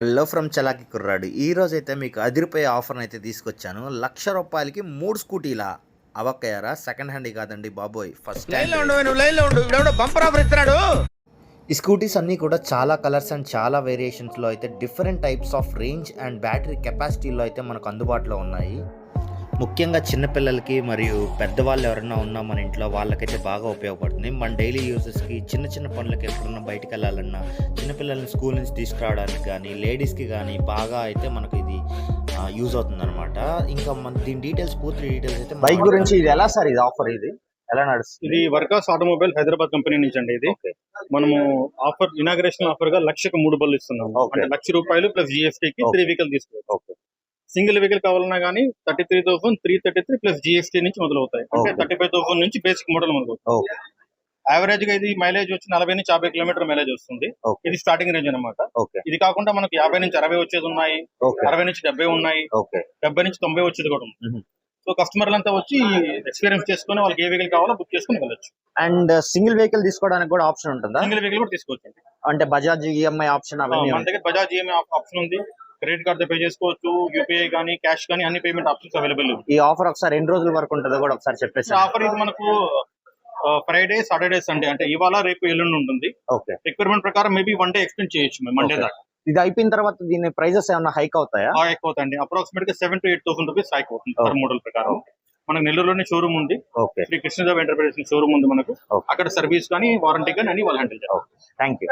Hello from చలాకి కుర్రాడు. ఈ రోజు అయితే మీకు అదిరిపోయే ఆఫర్ అయితే తీసుకొచ్చాను. లక్ష రూపాయలకి మూడు స్కూటీల. అవక్కయ్యారా? సెకండ్ హ్యాండ్ కాదండి బాబోయ్. ఫస్ట్ బంపర్ ఆఫర్ ఇస్తున్నాడు. ఈ స్కూటీస్ అన్నీ కూడా చాలా కలర్స్ అండ్ చాలా వేరియేషన్స్లో అయితే different types of range and battery కెపాసిటీలో అయితే మనకు అందుబాటులో ఉన్నాయి. ముఖ్యంగా చిన్నపిల్లలకి మరియు పెద్దవాళ్ళు ఎవరైనా ఉన్నా మన ఇంట్లో వాళ్ళకైతే బాగా ఉపయోగపడుతుంది. మన డైలీ యూసెస్కి చిన్న చిన్న పనులకి ఎప్పుడన్నా బయటికి వెళ్ళాలన్నా చిన్నపిల్లల్ని స్కూల్ నుంచి తీసుకురావడానికి కానీ లేడీస్కి కానీ బాగా అయితే మనకు ఇది యూజ్ అవుతుంది అనమాట ఇంకా మన దీని డీటెయిల్స్ పూర్తి డీటెయిల్స్ అయితే బైక్ గురించి ఇది ఎలా సార్ ఇది ఆఫర్ ఇది? ఎలా నడుస్తుంది? ఇది వర్కాస్ ఆటోమొబైల్ హైదరాబాద్ కంపెనీ నుంచి అండి ఇది మనము ఆఫర్ ఇనాగ్రేషన్ ఆఫర్గా లక్షకు మూడు బళ్ళు ఇస్తున్నాం. అంటే లక్ష రూపాయలు ప్లస్ జిఎస్టీ కి Okay. త్రీ వెహికల్ తీసుకోవచ్చు ఓకే సింగిల్ వెహికల్ కావాలన్నా కానీ thirty three thousand three thirty three plus GST నుంచి మొదలవుతాయి. అంటే. థర్టీ ఫైవ్ థౌసండ్ నుంచి బేసిక్ మోడల్ మొదలవుతుంది ఓకే. యావరేజ్గా ఇది మైలేజ్ వచ్చి నలభై నుంచి యాభై కిలోమీటర్ మైలేజ్ వస్తుంది. ఇది స్టార్టింగ్ రేంజ్ అనమాట ఇది కాకుండా మనకు యాభై నుంచి అరవై వచ్చేది ఉన్నాయి. అరవై నుంచి డెబ్బై ఉన్నాయి. డెబ్బై నుంచి తొంభై వచ్చేది కూడా ఉంది. సో కస్టమర్లు అంతా వచ్చి ఎక్స్పీరియన్స్ చేసుకుని వాళ్ళకి ఏ వెహికల్ కావాలో బుక్ చేసుకుని వెళ్ళొచ్చు. అండ్ సింగిల్ వెహికల్ తీసుకోవడానికి కూడా ఆప్షన్ ఉంటుందా? సింగిల్ వెహికల్ కూడా తీసుకోవచ్చు అంటే బజాజ్ ఈఎంఐ ఆప్షన్ అవన్నీ మన దగ్గర బజాజ్ ఈఎంఐ ఆప్షన్ ఉంది. క్రెడిట్ కార్డ్ పే చేసుకోవచ్చు యూపీఐ కానీ క్యాష్ కానీ అన్ని పేమెంట్ ఆప్షన్స్ అవైలబుల్. ఈ ఆఫర్ ఒకసారి ఎన్ని రోజుల వరకు ఉంటుందో కూడా ఒకసారి చెప్పేసి ఆఫర్ ఇది మనకు ఫ్రైడే సాటర్డే సండే అంటే ఇవాళ రేపు ఎల్లుండి ఉంటుంది. ఓకే. రిక్వైర్మెంట్ ప్రకారం మేబీ వన్ డే ఎక్స్టెండ్ చేయొచ్చు మేము మండే. దాకా. ఇది అయిపోయిన తర్వాత దీని ప్రైజెస్ ఏమైనా హైక్ అవుతాయా? ఎక్కువ అవుతుంది అప్రాక్సిమేట్గా seven to eight thousand rupees hike అవుతుంది. మోడల్ ప్రకారం. మనకు నెల్లూరులోనే షోరూమ్ ఉంది. Okay Shri Krishnadev enterprises showroom ఉంది మనకు. అక్కడ సర్వీస్ కానీ వారంటీ కానీ అన్ని వాళ్ళు హ్యాండిల్ చేస్తారు. థ్యాంక్ యూ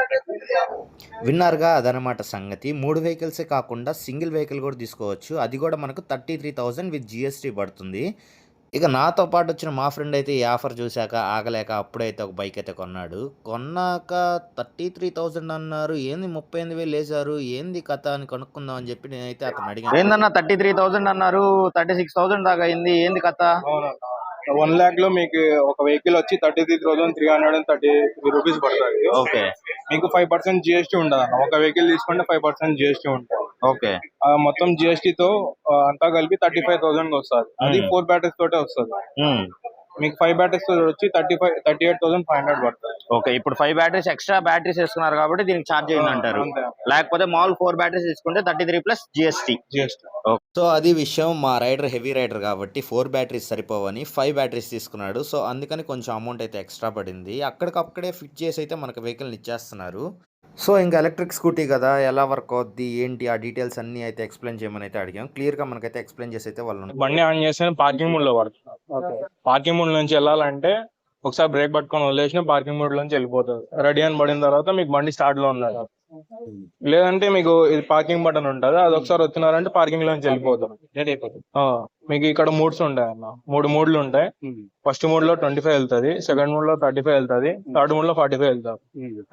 విన్నారుగా అదనమాట సంగతి. మూడు వెహికల్సే కాకుండా సింగిల్ వెహికల్ కూడా తీసుకోవచ్చు. అది కూడా మనకు thirty three thousand with GST పడుతుంది. ఇక నాతో పాటు వచ్చిన మా ఫ్రెండ్ అయితే ఈ ఆఫర్ చూశాక ఆగలేక అప్పుడైతే ఒక బైక్ అయితే కొన్నాడు. కొన్నాక థర్టీ త్రీ థౌజండ్ అన్నారు. ఏంది ముప్పై ఎనిమిది వేలు వేశారు ఏంది కథ? అని కనుక్కుందాం అని చెప్పి నేనైతే అతను అడిగాను. ఏందన్నా థర్టీ త్రీ థౌసండ్ అన్నారు? థర్టీ సిక్స్ థౌసండ్ దాకా అయింది. ఏంది కథ? వన్ లాక్లో మీకు ఒక వెహికల్ వచ్చి thirty three thousand three hundred and thirty three rupees పడుతుంది. ఓకే. మీకు ఫైవ్ పర్సెంట్ జిఎస్టీ ఉంటుంది అన్న ఒక వెహికల్ తీసుకుంటే ఫైవ్ పర్సెంట్ జిఎస్టీ ఉంటుంది. ఓకే. మొత్తం GST తో ఆ, అంతా కలిపి థర్టీ ఫైవ్ థౌసండ్ వస్తుంది. అది. ఫోర్ బ్యాటరీస్ తోటే వస్తుంది. మీకు ఫైవ్ బ్యాటరీస్తో వచ్చి thirty five thirty eight thousand five hundred పడుతుంది. ఓకే ఇప్పుడు ఫైవ్ బ్యాటరీస్ ఎక్స్ట్రా బ్యాటరీస్ వేసుకున్నారు కాబట్టి దీనికి ఛార్జ్ అయింది అంటారు. లేకపోతే మామూలు ఫోర్ బ్యాటరీస్ తీసుకుంటే thirty three plus GST GST so అది విషయం మా రైడర్ హెవీ రైడర్ కాబట్టి ఫోర్ బ్యాటరీస్ సరిపోవని ఫైవ్ బ్యాటరీస్ తీసుకున్నాడు. సో అందుకని కొంచెం అమౌంట్ అయితే ఎక్స్ట్రా పడింది. అక్కడికక్కడే ఫిట్ చేసి అయితే మనకు వెహికల్ని ఇచ్చేస్తున్నారు. సో ఇంకా ఎలక్ట్రిక్ స్కూటీ కదా ఎలా వర్క్ అవుద్ది ఏంటి ఆ డీటెయిల్స్ అన్నీ అయితే ఎక్స్ప్లెయిన్ చేయమని అయితే అడిగాం. క్లియర్గా మనకైతే ఎక్స్ప్లెయిన్ చేసి అయితే వాళ్ళు. బండి ఆన్ చేస్తే పార్కింగ్ మోడ్లో పడుతుంది. పార్కింగ్ మోడ్ నుంచి వెళ్ళాలంటే ఒకసారి బ్రేక్ పట్టుకొని వదిలేసిన పార్కింగ్ మోడ్ నుంచి వెళ్ళిపోతుంది. రెడీ అని పడిన తర్వాత మీకు బండి స్టార్ట్లో ఉన్నది లేదంటే మీకు ఇది పార్కింగ్ బటన్ ఉంటది. అది ఒకసారి వచ్చినారంటే పార్కింగ్ లోంచి వెళ్ళిపోతారు ఆ, మీకు ఇక్కడ మూడ్స్ ఉంటాయి అన్న. మూడు మూడ్లు ఉంటాయి. ఫస్ట్ మోడ్లో ట్వంటీ ఫైవ్ వెళ్తుంది. సెకండ్ మోడ్లో థర్టీ ఫైవ్ వెళ్తుంది థర్డ్ మోడ్లో ఫార్టీ ఫైవ్ వెళ్తారు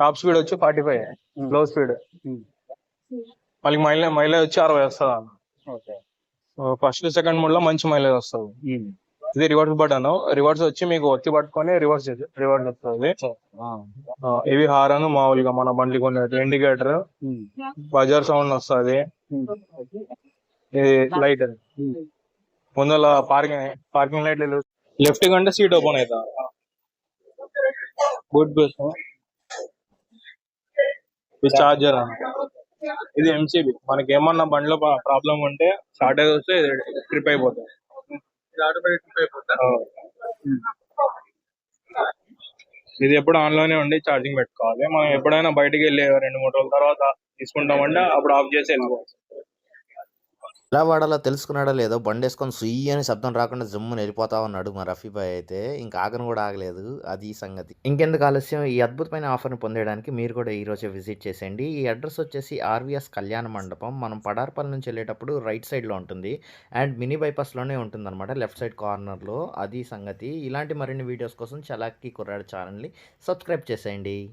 టాప్ స్పీడ్ వచ్చి ఫార్టీ ఫైవ్లో స్పీడ్ మళ్ళీ మైలేజ్ మైలేజ్ వచ్చి అరవై వస్తుంది అన్న ఫస్ట్ సెకండ్ మోడ్లో మంచి మైలేజ్ వస్తుంది. ఇది రివర్స్ బటన్ రివర్స్ వచ్చి మీకు ఒత్తి పట్టుకొని రివర్స్ రివర్స్ వస్తుంది. ఇవి హారన్ మామూలుగా మన బండ్లు కొన్ని ఇండికేటర్ బజార్ సౌండ్ వస్తుంది. ఇది లైట్ ముందర పార్కింగ్ పార్కింగ్ లైట్ లెఫ్ట్ కంటే సీట్ ఓపెన్ అవుతా గుడ్ బస్ ఇది చార్జర్ ఇది ఎంసీబీ మనకి ఏమన్నా బండిలో ప్రాబ్లం ఉంటే షార్టేజ్ వస్తే ట్రిప్ అయిపోతుంది ఇది ఎప్పుడు ఆన్లోనే ఉండి ఛార్జింగ్ పెట్టుకోవాలి. మనం ఎప్పుడైనా బయటికి వెళ్ళి రెండు మూడు రోజుల తర్వాత తీసుకుంటామంటే అప్పుడు ఆఫ్ చేసి వెళ్ళిపోవచ్చు. ఎలా వాడాలో తెలుసుకున్నాడో లేదో బండేసుకొని సుయ్యి అని శబ్దం రాకుండా జమ్ముని వెళ్ళిపోతా ఉన్నాడు మా రఫీబాయ్ అయితే. ఇంకా ఆగను కూడా ఆగలేదు. అది సంగతి. ఇంకెందుకు ఆలస్యం? ఈ అద్భుతమైన ఆఫర్ని పొందడానికి మీరు కూడా ఈరోజే విజిట్ చేసేయండి. ఈ అడ్రస్ వచ్చేసి ఆర్వీఎస్ కళ్యాణ మండపం. మనం పడార్పల్లి నుంచి వెళ్ళేటప్పుడు రైట్ సైడ్లో ఉంటుంది. అండ్ మినీ బైపాస్లోనే ఉంటుంది అనమాట లెఫ్ట్ సైడ్ కార్నర్లో. అది సంగతి. ఇలాంటి మరిన్ని వీడియోస్ కోసం చలాక్కి కుర్రాడు ఛానల్ని సబ్స్క్రైబ్ చేసేయండి.